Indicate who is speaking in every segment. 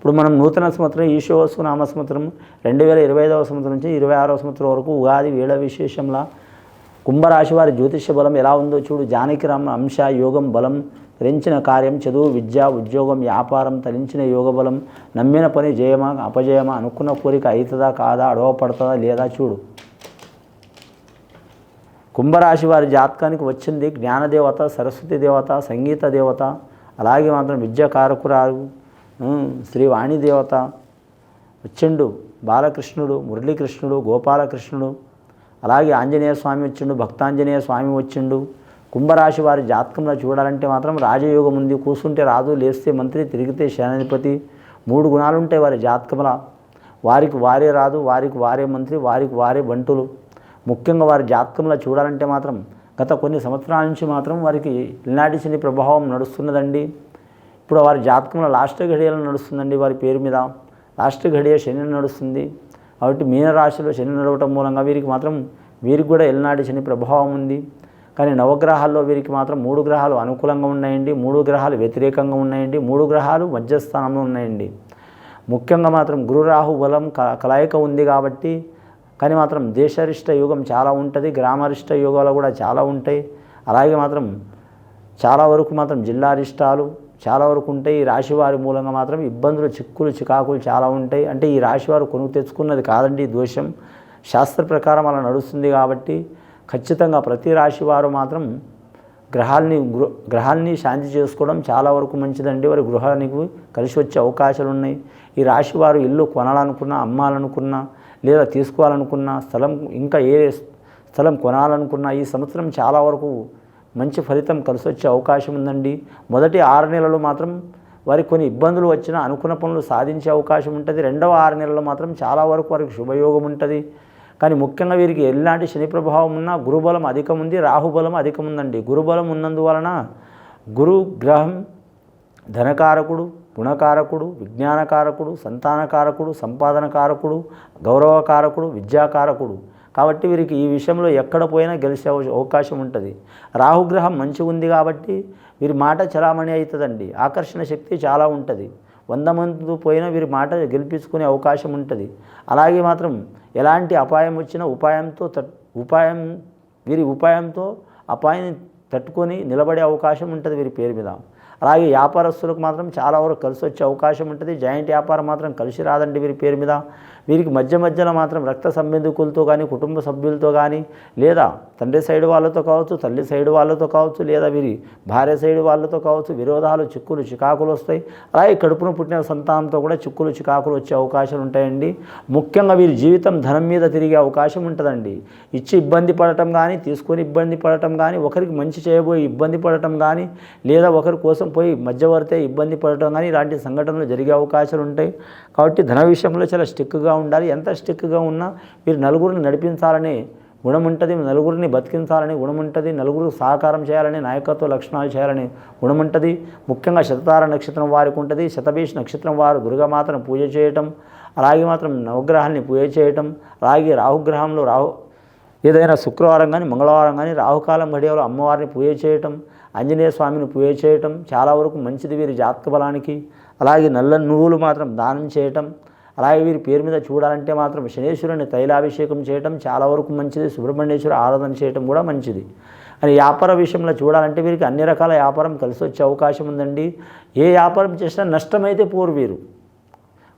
Speaker 1: ఇప్పుడు మనం నూతన సంవత్సరం ఈశోవసు నామ సంవత్సరం రెండు వేల ఇరవై ఐదవ సంవత్సరం నుంచి ఇరవై ఆరవ సంవత్సరం వరకు ఉగాది వేళ విశేషంలా కుంభరాశి వారి జ్యోతిష్య బలం ఎలా ఉందో చూడు. జానకిరామ అంశ యోగం బలం తరించిన కార్యం చదువు విద్య ఉద్యోగం వ్యాపారం తరించిన యోగ బలం నమ్మిన పని జయమా అపజయమా అనుకున్న కోరిక అవుతుందా కాదా అడవపడుతుందా లేదా చూడు. కుంభరాశి వారి జాతకానికి వచ్చింది జ్ఞానదేవత సరస్వతి దేవత సంగీత దేవత అలాగే మాత్రం విద్యా కారకురాలు శ్రీ వాణిదేవత వచ్చిండు బాలకృష్ణుడు మురళీకృష్ణుడు గోపాలకృష్ణుడు అలాగే ఆంజనేయ స్వామి వచ్చిండు భక్తాంజనేయ స్వామి వచ్చిండు. కుంభరాశి వారి జాతకంలో చూడాలంటే మాత్రం రాజయోగం ఉంది. కూర్చుంటే రాదు లేస్తే మంత్రి తిరిగితే సేనాధిపతి. మూడు గుణాలు ఉంటాయి వారి జాతకంలో. వారికి వారే రాదు వారికి వారే మంత్రి వారికి వారే బంటులు. ముఖ్యంగా వారి జాతకంలో చూడాలంటే మాత్రం గత కొన్ని సంవత్సరాల నుంచి మాత్రం వారికి ఇల్నాటి శని ప్రభావం నడుస్తున్నదండి. ఇప్పుడు వారి జాతకంలో లాస్ట్ ఘడియలు నడుస్తుందండి వారి పేరు మీద. లాస్ట్ ఘడియ శని నడుస్తుంది. కాబట్టి మీనరాశిలో శని నడవటం మూలంగా వీరికి మాత్రం వీరికి కూడా ఎల్నాటి శని ప్రభావం ఉంది. కానీ నవగ్రహాల్లో వీరికి మాత్రం మూడు గ్రహాలు అనుకూలంగా ఉన్నాయండి. మూడు గ్రహాలు వ్యతిరేకంగా ఉన్నాయండి. మూడు గ్రహాలు మధ్యస్థానంలో ఉన్నాయండి. ముఖ్యంగా మాత్రం గురు రాహు బలం కలయిక ఉంది కాబట్టి కానీ మాత్రం దేశరిష్ట యోగం చాలా ఉంటుంది. గ్రామరిష్ట యోగాలు కూడా చాలా ఉంటాయి. అలాగే మాత్రం చాలా వరకు మాత్రం జిల్లారిష్టాలు చాలా వరకు ఉంటాయి. ఈ రాశి వారి మూలంగా మాత్రం ఇబ్బందులు చిక్కులు చికాకులు చాలా ఉంటాయి. అంటే ఈ రాశివారు కొనుక్కు తెచ్చుకున్నది కాదండి దోషం. శాస్త్ర ప్రకారం అలా నడుస్తుంది కాబట్టి ఖచ్చితంగా ప్రతి రాశి వారు మాత్రం గ్రహాల్ని గ్రహాల్ని శాంతి చేసుకోవడం చాలా వరకు మంచిదండి. వారి గృహానికి కలిసి వచ్చే అవకాశాలు ఉన్నాయి. ఈ రాశి వారు ఇల్లు కొనాలనుకున్నా అమ్మాలనుకున్నా లేదా తీసుకోవాలనుకున్నా స్థలం ఇంకా ఏ స్థలం కొనాలనుకున్నా ఈ సంవత్సరం చాలా వరకు మంచి ఫలితం కలిసి వచ్చే అవకాశం ఉందండి. మొదటి ఆరు నెలలు మాత్రం వారికి కొన్ని ఇబ్బందులు వచ్చినా అనుకున్న పనులు సాధించే అవకాశం ఉంటుంది. రెండవ ఆరు నెలలు మాత్రం చాలా వరకు వారికి శుభయోగం ఉంటుంది. కానీ ముఖ్యంగా వీరికి ఎలాంటి శని ప్రభావం ఉన్నా గురుబలం అధికం ఉంది రాహుబలం అధికం ఉందండి. గురుబలం ఉన్నందువలన గురు గ్రహం ధనకారకుడు గుణకారకుడు విజ్ఞానకారకుడు సంతానకారకుడు సంపాదనకారకుడు గౌరవకారకుడు విద్యాకారకుడు కాబట్టి వీరికి ఈ విషయంలో ఎక్కడ పోయినా గెలిచే అవ- అవకాశం ఉంటుంది. రాహుగ్రహం మంచిగా ఉంది కాబట్టి వీరి మాట చలామణి అవుతుందండి. ఆకర్షణ శక్తి చాలా ఉంటుంది. వంద మంది పోయినా వీరి మాట గెలిపించుకునే అవకాశం ఉంటుంది. అలాగే మాత్రం ఎలాంటి అపాయం వచ్చినా ఉపాయంతో తట్ ఉపాయం వీరి ఉపాయంతో అపాయాన్ని తట్టుకొని నిలబడే అవకాశం ఉంటుంది వీరి పేరు మీద. అలాగే వ్యాపారస్తులకు మాత్రం చాలా వరకు కలిసి వచ్చే అవకాశం ఉంటుంది. జాయింట్ వ్యాపారం మాత్రం కలిసి రాదండి వీరి పేరు మీద. వీరికి మధ్య మధ్యలో మాత్రం రక్త సంబంధికులతో కానీ కుటుంబ సభ్యులతో కానీ లేదా తండ్రి సైడ్ వాళ్ళతో కావచ్చు తల్లి సైడ్ వాళ్ళతో కావచ్చు లేదా వీరి భార్య సైడ్ వాళ్ళతో కావచ్చు విరోధాలు చిక్కులు చికాకులు వస్తాయి. అలాగే కడుపున పుట్టిన సంతానంతో కూడా చిక్కులు చికాకులు వచ్చే అవకాశాలు ఉంటాయండి. ముఖ్యంగా వీరి జీవితం ధనం మీద తిరిగే అవకాశం ఉంటుందండి. ఇచ్చి ఇబ్బంది పడటం కానీ తీసుకొని ఇబ్బంది పడటం కానీ ఒకరికి మంచి చేయబోయి ఇబ్బంది పడటం కానీ లేదా ఒకరి కోసం పోయి మధ్యవర్తే ఇబ్బంది పడటం కానీ ఇలాంటి సంఘటనలు జరిగే అవకాశాలు ఉంటాయి. కాబట్టి ధన విషయంలో చాలా స్టిక్గా ఉండాలి. ఎంత స్టిక్గా ఉన్నా మీరు నలుగురిని నడిపించాలనే గుణం ఉంటుంది నలుగురిని బతికించాలని గుణం ఉంటుంది నలుగురు సహకారం చేయాలని నాయకత్వ లక్షణాలు చేయాలని గుణం ఉంటుంది. ముఖ్యంగా శతతార నక్షత్రం వారికి ఉంటుంది. శతభీష్ నక్షత్రం వారు దుర్గమాతను పూజ చేయటం అలాగే మాత్రం నవగ్రహాన్ని పూజ చేయటం అలాగే రాహుగ్రహంలో రాహు ఏదైనా శుక్రవారం కానీ మంగళవారం కానీ రాహుకాలం గడియలో అమ్మవారిని పూజ చేయటం ఆంజనేయ స్వామిని పూజ చేయటం చాలా వరకు మంచిది వీరి జాతక బలానికి. అలాగే నల్ల నువ్వులు మాత్రం దానం చేయటం అలాగే వీరి పేరు మీద చూడాలంటే మాత్రం శనేశ్వరుని తైలాభిషేకం చేయటం చాలా వరకు మంచిది. సుబ్రహ్మణ్యేశ్వర ఆరాధన చేయటం కూడా మంచిది. అని వ్యాపార విషయంలో చూడాలంటే వీరికి అన్ని రకాల వ్యాపారం కలిసి వచ్చే అవకాశం ఉందండి. ఏ వ్యాపారం చేసినా నష్టమైతే పోరు వీరు.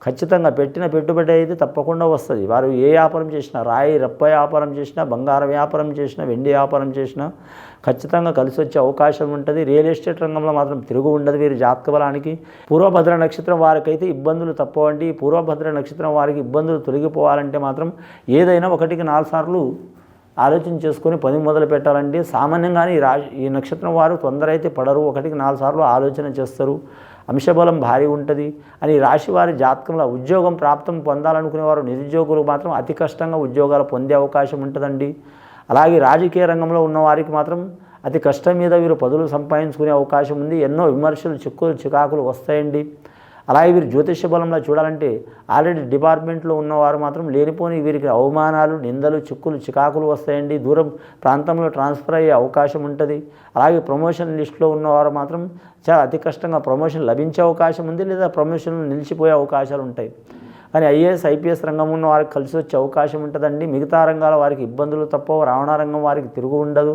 Speaker 1: ఖచ్చితంగా పెట్టిన పెట్టుబడి అయితే తప్పకుండా వస్తుంది. వారు ఏ వ్యాపారం చేసినా రాయి రప్ప వ్యాపారం చేసినా బంగారం వ్యాపారం చేసినా వెండి వ్యాపారం చేసినా ఖచ్చితంగా కలిసి వచ్చే అవకాశం ఉంటుంది. రియల్ ఎస్టేట్ రంగంలో మాత్రం తిరుగు ఉండదు వీరి జాతక బలానికి. పూర్వభద్ర నక్షత్రం వారికైతే ఇబ్బందులు తప్పవండి. పూర్వభద్ర నక్షత్రం వారికి ఇబ్బందులు తొలగిపోవాలంటే మాత్రం ఏదైనా ఒకటికి నాలుగు సార్లు ఆలోచన చేసుకొని పని మొదలు పెట్టాలండి. సామాన్యంగానే ఈ రా ఈ నక్షత్రం వారు తొందర అయితే పడరు. ఒకటికి నాలుగు సార్లు ఆలోచన చేస్తారు. అంశబలం భారీ ఉంటుంది అని రాశి వారి జాతకంలో ఉద్యోగం ప్రాప్తం పొందాలనుకునే వారు నిరుద్యోగులు మాత్రం అతి కష్టంగా ఉద్యోగాలు పొందే అవకాశం ఉంటుందండి. అలాగే రాజకీయ రంగంలో ఉన్న వారికి మాత్రం అతి కష్టం మీద వీరు పదులు సంపాదించుకునే అవకాశం ఉంది. ఎన్నో విమర్శలు చిక్కులు చికాకులు వస్తాయండి. అలాగే వీరు జ్యోతిష బలంలో చూడాలంటే ఆల్రెడీ డిపార్ట్మెంట్లో ఉన్నవారు మాత్రం లేనిపోని వీరికి అవమానాలు నిందలు చిక్కులు చికాకులు వస్తాయండి. దూరం ప్రాంతంలో ట్రాన్స్ఫర్ అయ్యే అవకాశం ఉంటుంది. అలాగే ప్రమోషన్ లిస్టులో ఉన్నవారు మాత్రం చాలా అతి కష్టంగా ప్రమోషన్ లభించే అవకాశం ఉంది లేదా ప్రమోషన్లు నిలిచిపోయే అవకాశాలు ఉంటాయి. కానీ ఐఏఎస్ ఐపీఎస్ రంగం ఉన్న వారికి కలిసి వచ్చే అవకాశం ఉంటుందండి. మిగతా రంగాల వారికి ఇబ్బందులు తప్ప రవాణా రంగం వారికి తిరుగు ఉండదు.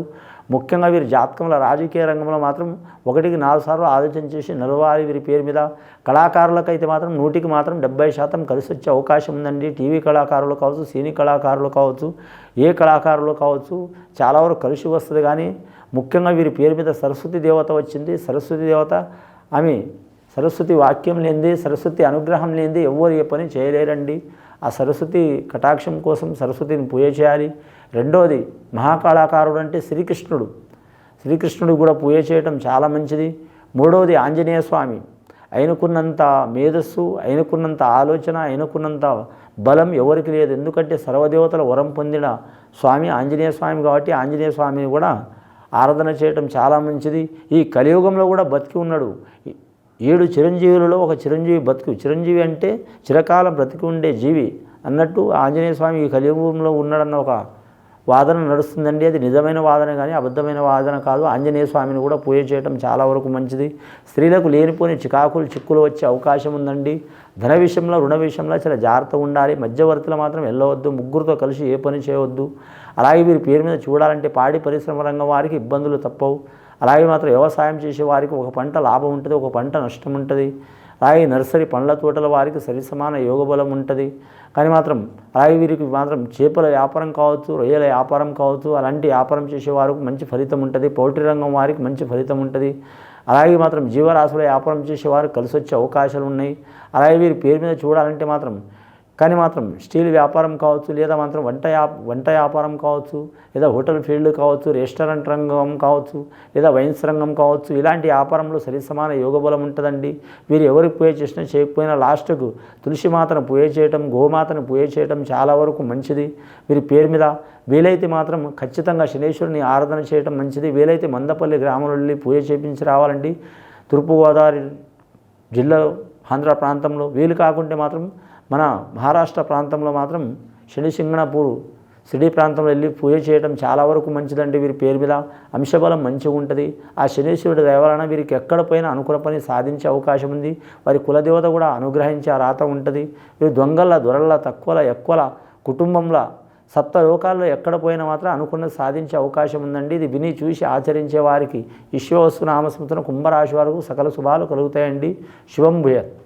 Speaker 1: ముఖ్యంగా వీరి జాతకంలో రాజకీయ రంగంలో మాత్రం ఒకటికి నాలుగు సార్లు ఆలోచన చేసి నెలవారి వీరి పేరు మీద కళాకారులకైతే మాత్రం నూటికి మాత్రం డెబ్బై శాతం కలిసి వచ్చే అవకాశం ఉందండి. టీవీ కళాకారులు కావచ్చు సినీ కళాకారులు కావచ్చు ఏ కళాకారులు కావచ్చు చాలా వరకు కలిసి వస్తుంది. కానీ ముఖ్యంగా వీరి పేరు మీద సరస్వతి దేవత వచ్చింది. సరస్వతి దేవత ఆమె సరస్వతి వాక్యం లేనిది సరస్వతి అనుగ్రహం లేనిది ఎవ్వరు ఏ పని చేయలేరండి. ఆ సరస్వతి కటాక్షం కోసం సరస్వతిని పూజ చేయాలి. రెండవది మహాకాళాకారుడు అంటే శ్రీకృష్ణుడు. శ్రీకృష్ణుడు కూడా పూజ చేయటం చాలా మంచిది. మూడవది ఆంజనేయ స్వామి. ఆయనకున్నంత మేధస్సు ఆయనకున్నంత ఆలోచన ఆయనకున్నంత బలం ఎవరికి లేదు. ఎందుకంటే సర్వదేవతల వరం పొందిన స్వామి ఆంజనేయ స్వామి కాబట్టి ఆంజనేయ స్వామిని కూడా ఆరాధన చేయటం చాలా మంచిది. ఈ కలియుగంలో కూడా బతికి ఉన్నాడు. ఏడు చిరంజీవులలో ఒక చిరంజీవి బతుకు. చిరంజీవి అంటే చిరకాలం బ్రతికి ఉండే జీవి అన్నట్టు ఆంజనేయ స్వామి ఈ కలియుగంలో ఉన్నాడన్న ఒక వాదన నడుస్తుందండి. అది నిజమైన వాదన కానీ అబద్ధమైన వాదన కాదు. ఆంజనేయ స్వామిని కూడా పూజ చేయడం చాలా వరకు మంచిది. స్త్రీలకు లేనిపోని చికాకులు చిక్కులు వచ్చే అవకాశం ఉందండి. ధన విషయంలో రుణ విషయంలో చాలా జాగ్రత్త ఉండాలి. మధ్యవర్తులు మాత్రం వెళ్ళవద్దు ముగ్గురితో కలిసి ఏ పని చేయవద్దు. అలాగే వీరి పేరు మీద చూడాలంటే పాడి పరిశ్రమ రంగం వారికి ఇబ్బందులు తప్పవు. అలాగే మాత్రం వ్యవసాయం చేసే వారికి ఒక పంట లాభం ఉంటుంది ఒక పంట నష్టం ఉంటుంది. అలాగే నర్సరీ పండ్ల తోటల వారికి సరి సమాన యోగబలం ఉంటుంది. కానీ మాత్రం అలాగే వీరికి మాత్రం చేపల వ్యాపారం కావచ్చు రొయ్యల వ్యాపారం కావచ్చు అలాంటి వ్యాపారం చేసే వారికి మంచి ఫలితం ఉంటుంది. పౌల్ట్రీ రంగం వారికి మంచి ఫలితం ఉంటుంది. అలాగే మాత్రం జీవరాశుల వ్యాపారం చేసే వారికి కలిసి వచ్చే అవకాశాలు ఉన్నాయి. అలాగే వీరి పేరు మీద చూడాలంటే మాత్రం కానీ మాత్రం స్టీల్ వ్యాపారం కావచ్చు లేదా మాత్రం వంట యా వంట వ్యాపారం కావచ్చు లేదా హోటల్ ఫీల్డ్ కావచ్చు రెస్టారెంట్ రంగం కావచ్చు లేదా వైన్స్ రంగం కావచ్చు ఇలాంటి వ్యాపారంలో సరి సమాన యోగబలం ఉంటుందండి. వీరు ఎవరికి పూజ చేసినా చేయకపోయినా లాస్ట్కు తులసి మాతను పూజ చేయటం గోమాతను పూజ చేయటం చాలా వరకు మంచిది. వీరి పేరు మీద వీలైతే మాత్రం ఖచ్చితంగా శనేశ్వరుని ఆరాధన చేయటం మంచిది. వీలైతే మందపల్లి గ్రామంలో వెళ్ళి పూజ చేపించి రావాలండి. తూర్పుగోదావరి జిల్లా ఆంధ్ర ప్రాంతంలో వీలు కాకుంటే మాత్రం మన మహారాష్ట్ర ప్రాంతంలో మాత్రం శని సింగణపూర్ ప్రాంతంలో వెళ్ళి పూజ చేయడం చాలా వరకు మంచిదండి వీరి పేరు మీద. అంశబలం మంచిగా ఉంటుంది. ఆ శనీశ్వరుడు దయ వీరికి ఎక్కడ పోయినా అనుకున్న పని సాధించే అవకాశం ఉంది. వారి కులదేవత కూడా అనుగ్రహించే ఆ రాత ఉంటుంది. వీరు దొంగల దొరల తక్కువల ఎక్కువల కుటుంబంలో సప్త లోకాల్లో ఎక్కడ పోయినా మాత్రం అనుకున్నది సాధించే అవకాశం ఉందండి. ఇది విని చూసి ఆచరించే వారికి విశ్వవస్తు నామస్మృతిన కుంభరాశి వారికి సకల శుభాలు కలుగుతాయండి. శుభం భూయత్.